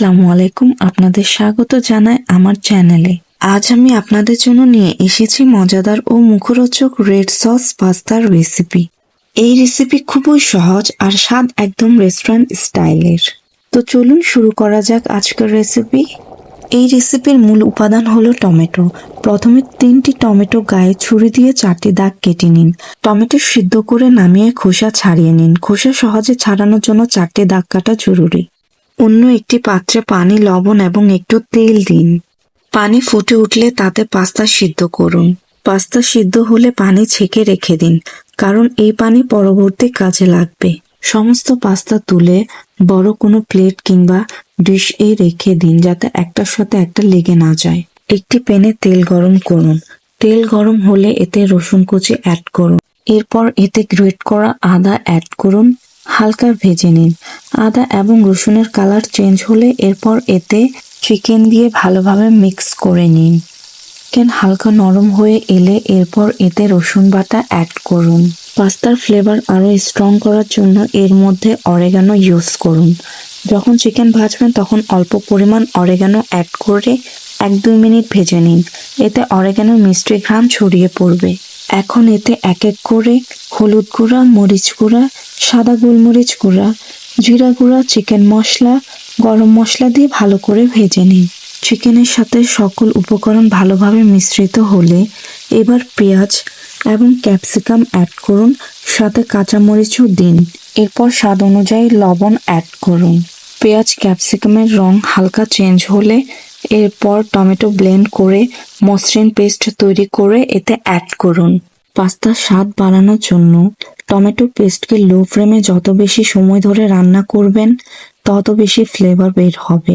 আসসালামু আলাইকুম। আপনাদের স্বাগত জানাই আমার চ্যানেলে। আজ আমি আপনাদের জন্য নিয়ে এসেছি মজাদার ও মুখরোচক রেড সস পাস্তার রেসিপি। এই রেসিপি খুবই সহজ আর স্বাদ একদম রেস্টুরেন্ট স্টাইলের। তো চলুন শুরু করা যাক আজকের রেসিপি। এই রেসিপির মূল উপাদান হলো টমেটো। প্রথমে তিনটি টমেটো গায়ে ছুরি দিয়ে চারটি দাগ কেটে নিন। টমেটো সিদ্ধ করে নামিয়ে খোসা ছাড়িয়ে নিন। খোসা সহজে ছাড়ানোর জন্য চারটি দাগ কাটা জরুরি। অন্য একটি পাত্রে পানি, লবণ এবং একটু তেল দিন। পানি ফুটে উঠলে তাতে পাস্তা সিদ্ধ করুন। পাস্তা সিদ্ধ হলে পানি ছেঁকে রেখে দিন, কারণ এই পানি পরবর্তী কাজে লাগবে। সমস্ত পাস্তা তুলে বড় কোনো প্লেট কিংবা ডিশ এ রেখে দিন যাতে একটার সাথে একটা লেগে না যায়। একটি প্যানে তেল গরম করুন। তেল গরম হলে এতে রসুন কুচি অ্যাড করুন। এরপর এতে গ্রেট করা আদা অ্যাড করুন। হালকা ভেজে নিন। আদা এবং রসুনের কালার চেঞ্জ হলে এরপর এতে চিকেন দিয়ে ভালোভাবে মিক্স করে নিন। চিকেন হালকা নরম হয়ে এলে এরপর এতে রসুন বাটা অ্যাড করুন। পাস্তার ফ্লেভার আরও স্ট্রং করার জন্য এর মধ্যে অরেগানো ইউজ করুন। যখন চিকেন ভাজবেন তখন অল্প পরিমাণ অরেগানো অ্যাড করে এক দুই মিনিট ভেজে নিন। এতে অরেগানোর মিষ্টি ঘ্রাণ ছড়িয়ে পড়বে। এখন এতে এক এক করে হলুদ গুঁড়া, মরিচ গুঁড়া, সাদা গোলমরিচ গুঁড়া জিরা গুঁড়া, চিকেন মশলা, গরম মশলা দিয়ে ভালো করে ভেজে নিন। চিকেনের সাথে সকল উপকরণ ভালোভাবে মিশ্রিত হলে এবার পেঁয়াজ এবং ক্যাপসিকাম অ্যাড করুন, সাথে কাঁচামরিচও দিন। এরপর স্বাদ অনুযায়ী লবণ অ্যাড করুন। পেঁয়াজ, ক্যাপসিকামের রং হালকা চেঞ্জ হলে এরপর টমেটো ব্লেন্ড করে মসৃণ পেস্ট তৈরি করে এতে অ্যাড করুন। পাস্তার স্বাদ বাড়ানোর জন্য টমেটো পেস্টকে লো ফ্লেমে যত বেশি সময় ধরে রান্না করবেন, তত বেশি ফ্লেভার বের হবে।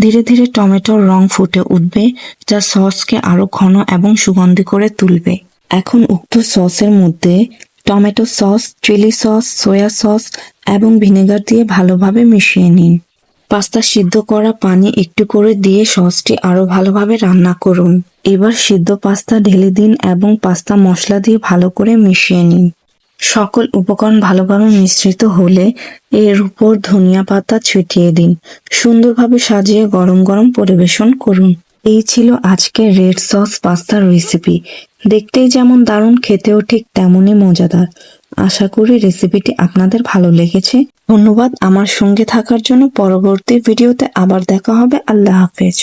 ধীরে ধীরে টমেটোর রং ফুটে উঠবে, যা সসকে আরও ঘন এবং সুগন্ধি করে তুলবে। এখন উক্ত সসের মধ্যে tomato sauce, chili sauce, soya sauce এবং ভিনেগার দিয়ে ভালোভাবে মিশিয়ে নিন। পাস্তা সিদ্ধ করা পানি একটু করে দিয়ে সসটি আরও ভালোভাবে রান্না করুন। এবার সিদ্ধ পাস্তা ঢেলে দিন এবং পাস্তা মশলা দিয়ে ভালো করে মিশিয়ে নিন। সকল উপকরণ ভালোভাবে মিশ্রিত হলে এর উপর ধনিয়া পাতা ছিটিয়ে দিন। সুন্দরভাবে সাজিয়ে গরম গরম পরিবেশন করুন। এই ছিল আজকের রেড সস পাস্তার রেসিপি। দেখতেই যেমন দারুণ, খেতেও ঠিক তেমনই মজাদার। আশা করি রেসিপিটি আপনাদের ভালো লেগেছে। ধন্যবাদ আমার সঙ্গে থাকার জন্য। পরবর্তী ভিডিওতে আবার দেখা হবে। আল্লাহ হাফেজ।